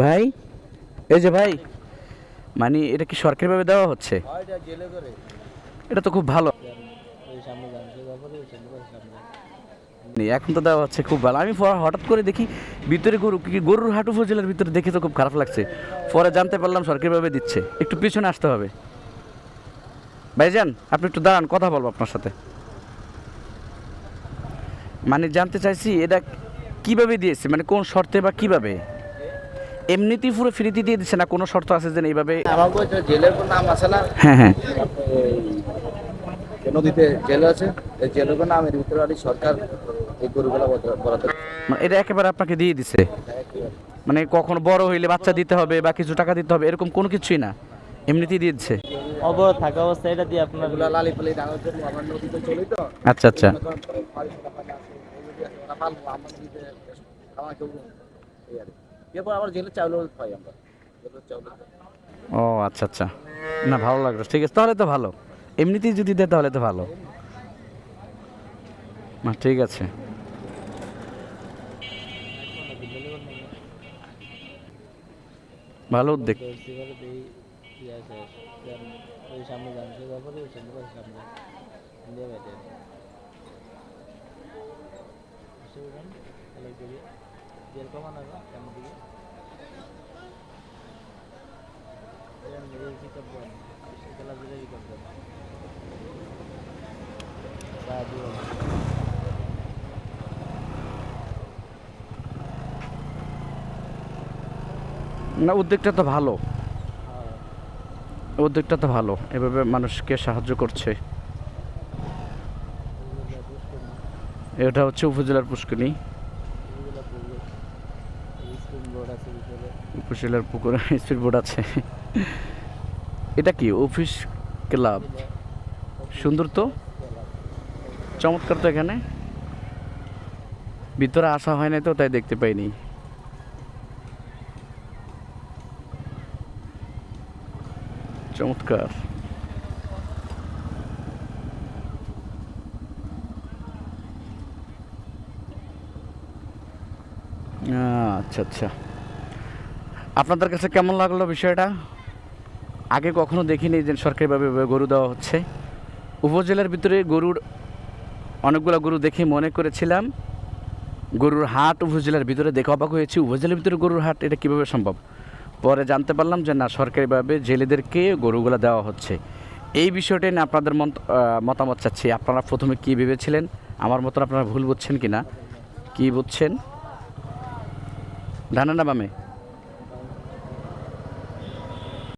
ভাই এই যে ভাই মানে এটা কি সরকারিভাবে দেওয়া হচ্ছে? এটা তো খুব ভালো। এখন তো দেওয়া হচ্ছে খুব ভালো। আমি হঠাৎ করে দেখি ভিতরে গরু কি গরুর হাট উপজেলার ভিতরে দেখে তো খুব খারাপ লাগছে। পরে জানতে পারলাম সরকারিভাবে দিচ্ছে। একটু পিছনে আসতে হবে। ভাইজান আপনি একটু দাঁড়ান কথা বলব আপনার সাথে। মানে জানতে চাইছি এটা কীভাবে দিয়েছে? মানে কোন শর্তে বা কীভাবে? এমনিতেই পুরো ফ্রিতে দিয়ে দিচ্ছে না কোনো শর্ত আছে যে এইভাবে? জেলের কোন নাম আছে না? হ্যাঁ হ্যাঁ। নদীতে জেল আছে এই জেলের কোন নামের ভিতরে আর সরকার এই গরুগুলা বরাদ্দ মানে এটা একেবারে আপনাকে দিয়ে দিছে মানে কখনো বড় হইলে বাচ্চা দিতে হবে বা কিছু টাকা দিতে হবে এরকম কোনো কিছুই না? এমনিতেই দিয়ে দিচ্ছে? অবরোধ থাকা অবস্থায় এটা দিয়ে আপনার লালি পালি ডাঙর জন্য আমার নদীতে চলি তো। আচ্ছা আচ্ছা। এরপর আবার জেলে চাউল পাই আমরা। ও আচ্ছা আচ্ছা। না ভালো লাগল। ঠিক আছে তাহলে তো ভালো। এমনিতেই যদি দেয় তাহলে তো ভালো। না ঠিক আছে। ভালো উদ্যোগ সামনে দিকে? না উদ্যোগটা তো ভালো। উদ্যোগটা তো ভালো। এভাবে মানুষকে সাহায্য করছে। এটা হচ্ছে উপজেলার পুষ্করণী। উপজেলার পুকুরে স্পিড বোর্ড আছে। এটা কি? Office club? সুন্দর তো? চমৎকার তো এখানে। ভিতরে আসা হয় না তো, তাই দেখতে পাইনি। চমৎকার। আচ্ছা আচ্ছা। আপনাদের কাছে কেমন লাগল বিষয়টা? আগে কখনো দেখিনি যে সরকারিভাবে গরু দেওয়া হচ্ছে। উপজেলার ভিতরে গরুর অনেকগুলো গরু দেখে মনে করেছিলাম। গরুর হাট উপজেলার ভিতরে দেখে অবাক হয়েছি। উপজেলার ভিতরে গরুর হাট, এটা কীভাবে সম্ভব? পরে জানতে পারলাম যে না, সরকারিভাবে জেলেদেরকে গরুগুলো দেওয়া হচ্ছে। এই বিষয়টা নিয়ে আপনাদের মতামত চাচ্ছি। আপনারা প্রথমে কী ভেবেছিলেন? আমার মতন আপনারা ভুল বুঝছেন কি না কী বুঝছেন? ডানা না বামে।